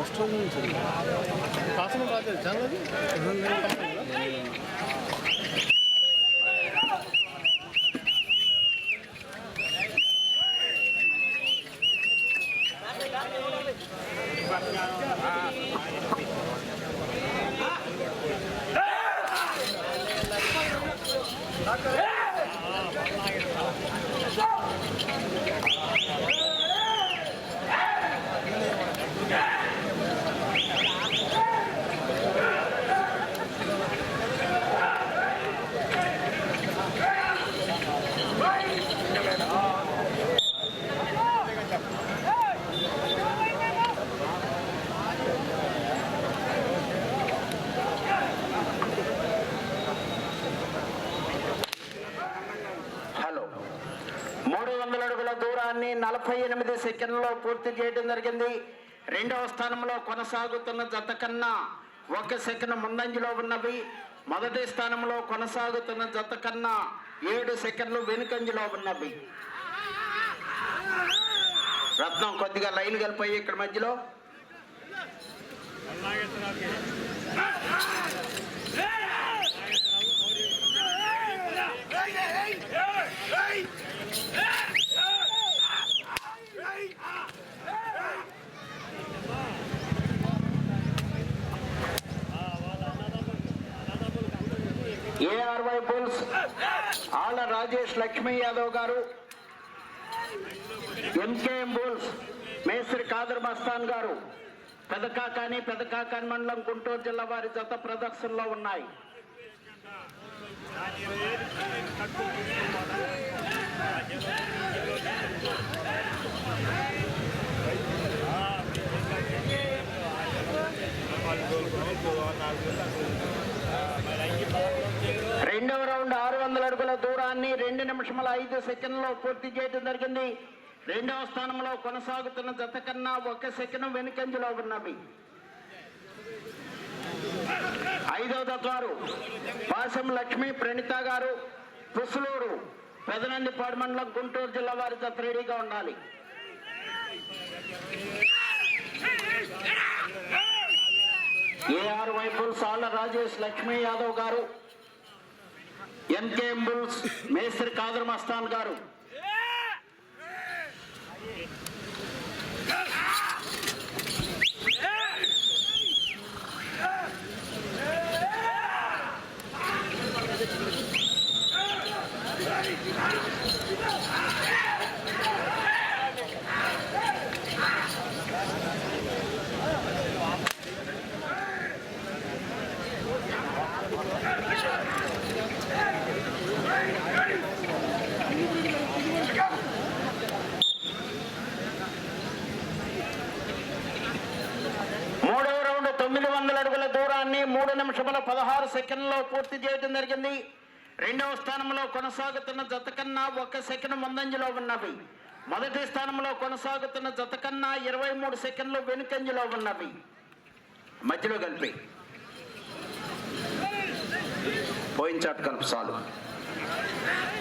First రోజు నుంచి కాసం రాలేదు చాలా అది హలో మూడు వందల అడుగుల దూరాన్ని నలభై ఎనిమిది సెకండ్లో పూర్తి చేయడం జరిగింది. రెండవ స్థానంలో కొనసాగుతున్న జత కన్నా ఒక సెకండ్ ముందంజలో ఉన్నవి. మొదటి స్థానంలో కొనసాగుతున్న జత కన్నా ఏడు సెకండ్లు వెనుకంజలో ఉన్నవి. రత్నం కొద్దిగా లైన్ కలిపోయి ఇక్కడ మధ్యలో. రాజేష్ లక్ష్మీ యాదవ్ గారు ఎంకేఎం బుల్స్ మేస్త్రి కాదర్ మస్తాన్ గారు పెదకాకాని పెదకాకాని మండలం గుంటూరు జిల్లా వారి జత ప్రదర్శనలో ఉన్నాయి. నాలుగు నిమిషముల ఐదు సెకండ్లో పూర్తి చేయడం జరిగింది. రెండవ స్థానంలో కొనసాగుతున్న జత కన్నా ఒక సెకండ్ వెనుకంజలో ఉన్నవి. ఐదవ జత వారు పాసం లక్ష్మి ప్రణిత గారు పుసులూరు పెదనందిపాడు మండలం గుంటూరు జిల్లా వారి జత రెడీగా ఉండాలి. ఏఆర్ వైపుల్ సాళ్ళ రాజేష్ లక్ష్మీ యాదవ్ గారు ఎన్కేఎం బుల్స్ మేస్త్రి కాదర్ మస్తాన్ గారు మూడవ రౌండ్ తొమ్మిది వందల అడుగుల దూరాన్ని మూడు నిమిషముల పదహారు సెకండ్లో పూర్తి చేయడం జరిగింది. రెండవ స్థానంలో కొనసాగుతున్న జత కన్నా ఒక సెకండ్ ముందంజలో ఉన్నవి. మొదటి స్థానంలో కొనసాగుతున్న జత కన్నా ఇరవై మూడు సెకండ్లు వెనుకంజలో ఉన్నవి. మధ్యలో కలిపి. పోయించాటు కలుపు చాలు.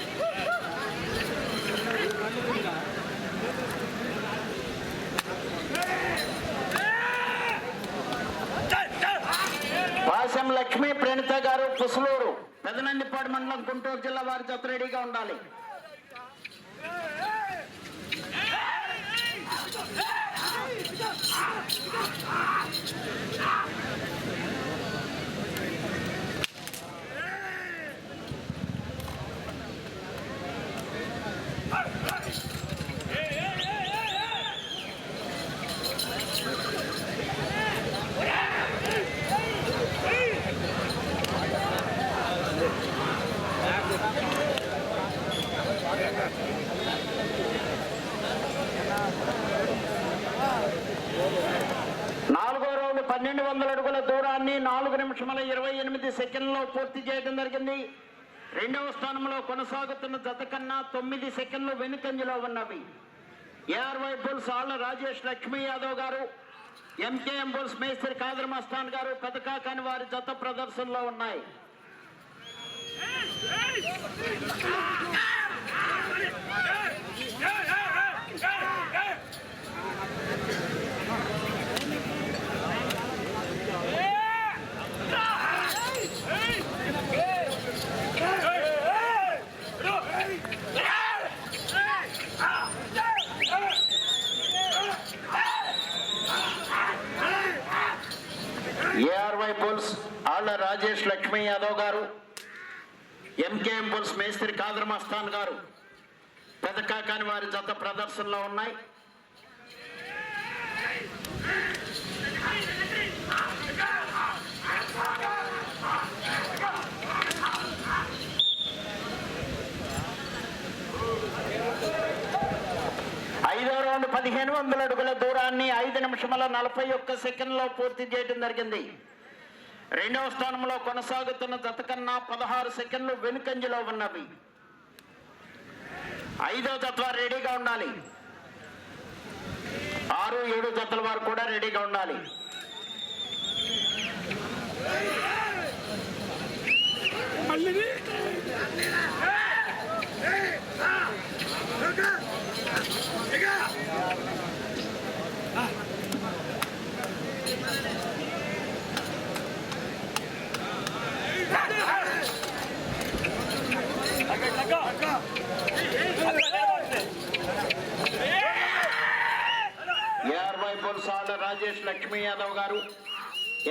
లక్ష్మీ ప్రణిత గారు పుసులూరు పెదనందిపాడు మండలం గుంటూరు జిల్లా వారి జత రెడీగా ఉండాలి Ah రౌండ్ పన్నెండు వందల అడుగుల దూరాన్ని నాలుగు నిమిషముల ఇరవై ఎనిమిది సెకండ్లో పూర్తి చేయడం జరిగింది. రెండవ స్థానంలో కొనసాగుతున్న జత కన్నా తొమ్మిది సెకండ్లు వెనుకంజలో ఉన్నవి. ఏఆర్వై బుల్స్ ఆళ్ళ రాజేష్ లక్ష్మీ యాదవ్ గారు ఎంకేఎం బుల్స్ మేస్త్రి కాదర్ మస్తాన్ గారు కాని వారి జత ప్రదర్శనలో ఉన్నాయి. ఆళ్ళ రాజేష్ లక్ష్మీ యాదవ్ గారు ఎంకేఎం పుల్స్ మేస్త్రి కాదర్ మస్తాన్ గారు పెదకాకాని వారి జత ప్రదర్శనలో ఉన్నాయి. ఐదో రౌండ్ పదిహేను వందల అడుగుల దూరాన్ని ఐదు నిమిషముల నలభై ఒక్క సెకండ్లో పూర్తి చేయడం జరిగింది. రెండవ స్థానంలో కొనసాగుతున్న జత కన్నా పదహారు సెకండ్లు వెనుకంజలో ఉన్నవి. ఐదో జత్వ రెడీగా ఉండాలి. ఆరు ఏడు జతల వారు కూడా రెడీగా ఉండాలి. ఏఆర్వై బోల్స్ ఆళ్ళ రాజేష్ లక్ష్మీ యాదవ్ గారు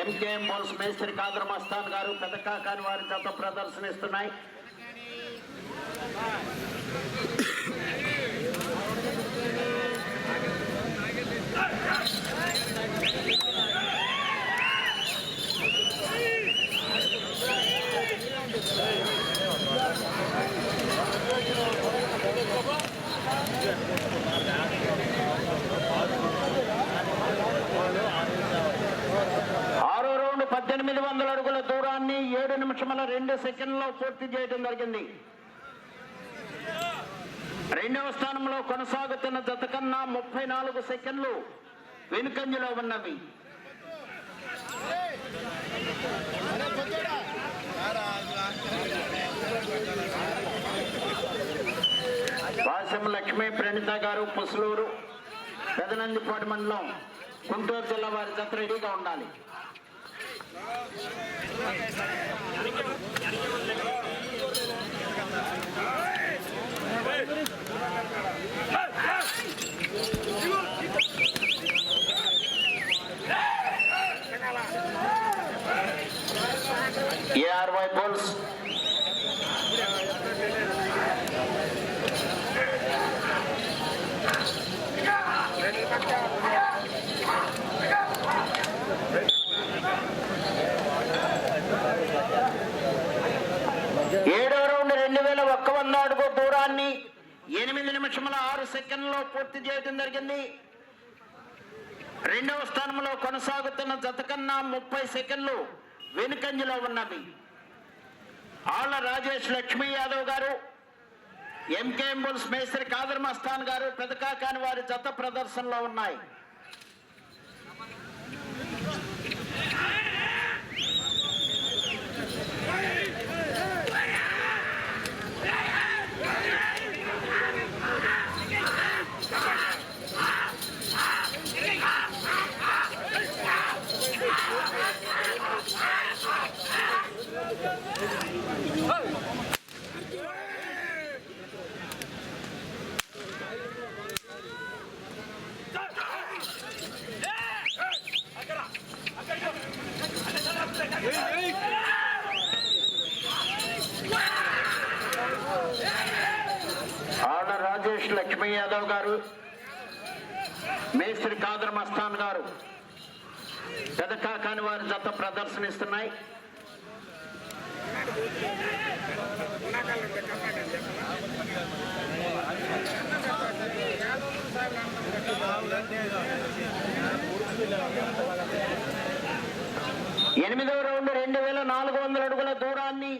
ఎంకేఎం బోల్స్ మేస్త్రి కాదర్ మస్తాన్ గారు పెదకాకాని వారి జత ప్రదర్శనిస్తున్నాయి ఆరో రౌండ్ పద్దెనిమిది వందల అడుగుల దూరాన్ని లక్షల రెండు సెకండ్లో పూర్తి చేయడం జరిగింది. రెండవ స్థానంలో కొనసాగుతున్న జత కన్నా ముప్పై నాలుగు సెకండ్లు వెనుకంజలో ఉన్నవి. వాసం లక్ష్మీ ప్రణిత గారు పుసలూరు పెదనందిపాటి మండలం గుంటూరు జిల్లా వారి జత రెడీగా ఉండాలి. ఏఆర్వై బోల్స్ ఏడో రౌండ్ రెండు వేల ఒక్క వంద అడుగు దూరాన్ని. ఎనిమిది నిమిషముల ఆరు సెకండ్లో పూర్తి చేయడం జరిగింది. రెండవ స్థానంలో కొనసాగుతున్న జత కన్నా ముప్పై సెకండ్లు వెనుకంజలో ఉన్నవి. ఆళ్ళ రాజేష్ లక్ష్మీ యాదవ్ గారు ఎంకేఎం బుల్స్ మేస్త్రి కాదర్ మస్తాన్ గారు పెదకాకాని వారి జత ప్రదర్శనలో ఉన్నాయి ఆళ్ళ రాజేష్ లక్ష్మీ యాదవ్ గారు మేస్త్రి కాదర్ మస్తాన్ గారు పెదకాకాని వారి జత ప్రదర్శనిస్తున్నాయి. ఎనిమిదవ రౌండ్ రెండు వేల నాలుగు వందల అడుగుల దూరాన్ని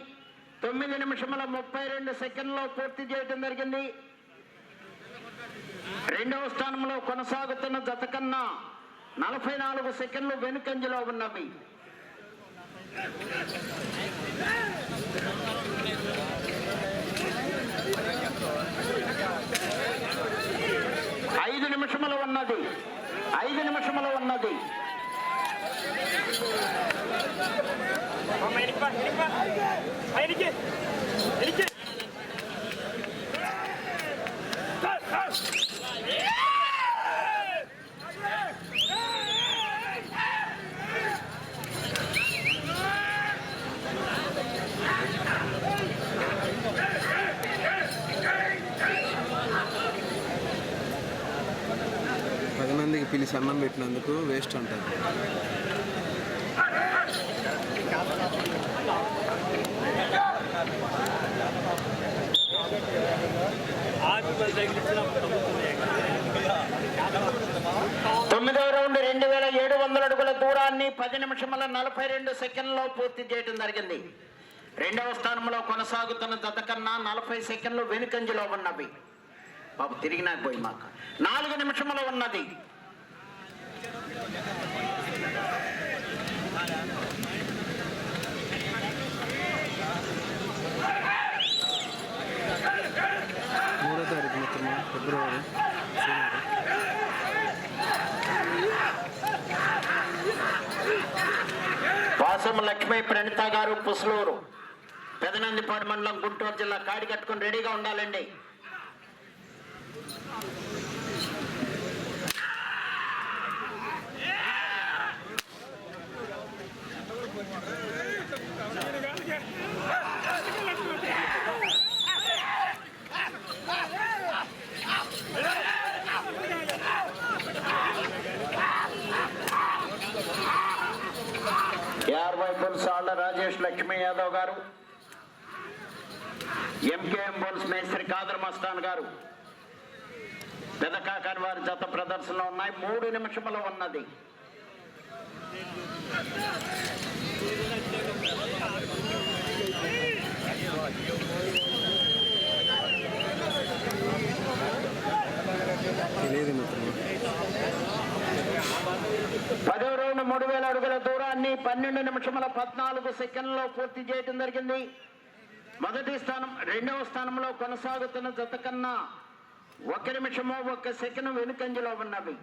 తొమ్మిది నిమిషముల ముప్పై రెండు సెకండ్లో పూర్తి చేయడం జరిగింది. రెండవ స్థానంలో కొనసాగుతున్న జత కన్నా నలభై నాలుగు సెకండ్లు వెనుకంజలో ఉన్నవి ఐదు నిమిషములు ఉన్నది ఐదు నిమిషములు ఉన్నది ఎడికే ఎడికే అన్నం పెట్టినందుకు వేస్ట్ ఉంటుంది తొమ్మిదవ రౌండ్ రెండు వేల ఏడు వందల అడుగుల దూరాన్ని పది నిమిషముల నలభై రెండు సెకండ్లో పూర్తి చేయడం జరిగింది. రెండవ స్థానంలో కొనసాగుతున్న జత కన్నా నలభై సెకండ్లు వెనుకంజలో ఉన్నవి. బాబు తిరిగినాక పోయి మాకు. నాలుగు నిమిషములు ఉన్నది. మూడో తారీఖు మిత్రమా ఫిబ్రవరి వాసం లక్ష్మీ ప్రణిత గారు పుసలూరు పెదనందిపాడు మండలం గుంటూరు జిల్లా కాడి కట్టుకుని రెడీగా ఉండాలండి ఏఆర్ వైపుల్ సాళ్ళ రాజేష్ లక్ష్మీ యాదవ్ గారు ఎంకేఎం బోల్స్ మేస్త్రి కాదర్ మస్తాన్ గారు. పెదకాకాని వారి జత ప్రదర్శనలో ఉన్నాయి. మూడు నిమిషములు ఉన్నది. తెలియదు మిత్రమా పదో రౌండ్ మూడు వేల అడుగుల దూరాన్ని పన్నెండు నిమిషముల పద్నాలుగు సెకండ్లో పూర్తి చేయడం జరిగింది. మొదటి స్థానం రెండవ స్థానంలో కొనసాగుతున్న జత కన్నా ఒక నిమిషము ఒక సెకండ్ వెనుకంజలో ఉన్నవి.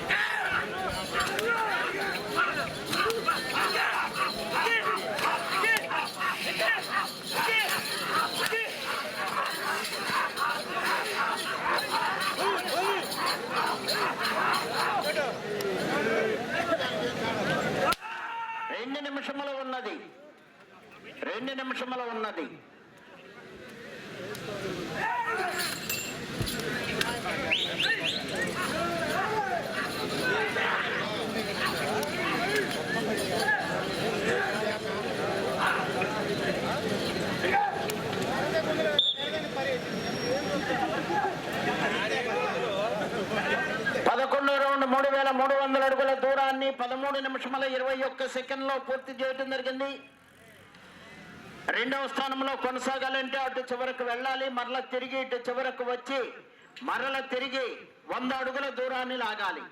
రెండు నిమిషములో ఉన్నది. రెండు నిమిషములో ఉన్నది పదకొండో రౌండ్ మూడు వేల మూడు వందల అడుగుల పదమూడు నిమిషముల ఇరవై ఒక్క సెకండ్లో పూర్తి చేయడం జరిగింది. రెండవ స్థానంలో కొనసాగాలంటే అటు చివరకు వెళ్ళాలి మరల తిరిగి ఇటు చివరకు వచ్చి మరల తిరిగి వంద అడుగుల దూరాన్ని లాగాలి.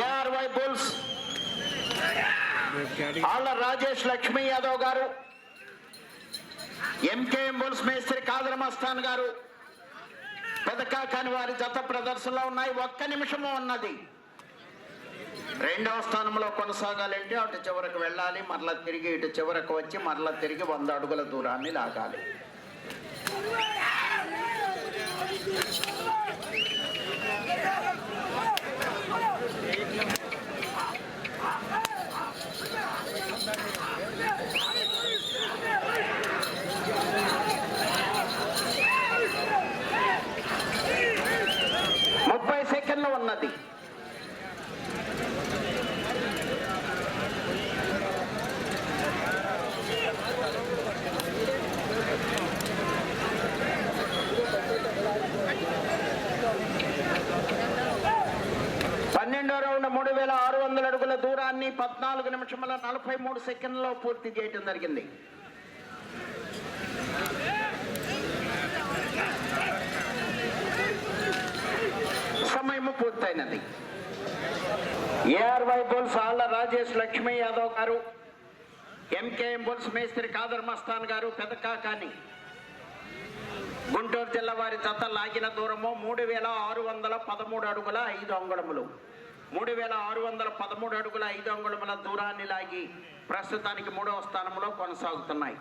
ఏఆర్వై బుల్స్ ఆళ్ళ రాజేష్ లక్ష్మీ యాదవ్ గారు ఎంకేఎం బుల్స్ మేస్త్రి కాదర్ మస్తాన్ గారు పెదకాకాని వారి జత ప్రదర్శనలో ఉన్నాయి. ఒక్క నిమిషము ఉన్నది. రెండవ స్థానంలో కొనసాగాలంటే అటు చివరకు వెళ్ళాలి మరలా తిరిగి ఇటు చివరకు వచ్చి మరలా తిరిగి వంద అడుగుల దూరాన్ని లాగాలి ముప్పై సెకండ్లు ఉన్నది పన్నెండో రౌండ్ మూడు వేల ఆరు వందల అడుగుల దూరాన్ని పద్నాలుగు నిమిషముల నలభై మూడు సెకండ్లో పూర్తి చేయడం జరిగింది. సమయము పూర్తయినది. ఏఆర్వై బోల్స్ ఆళ్ళ రాజేష్ లక్ష్మీ యాదవ్ గారు ఎంకేఎం బోల్స్ మేస్త్రి కాదర్ మస్తాన్ గారు పెదకాకాని గుంటూరు జిల్లా వారి జత లాగిన దూరము మూడు వేల ఆరు వందల పదమూడు అడుగుల ఐదు అంగుళములు. మూడు వేల ఆరు వందల పదమూడు అడుగుల ఐదు అంగుళముల దూరాన్ని లాగి ప్రస్తుతానికి మూడవ స్థానంలో కొనసాగుతున్నాయి.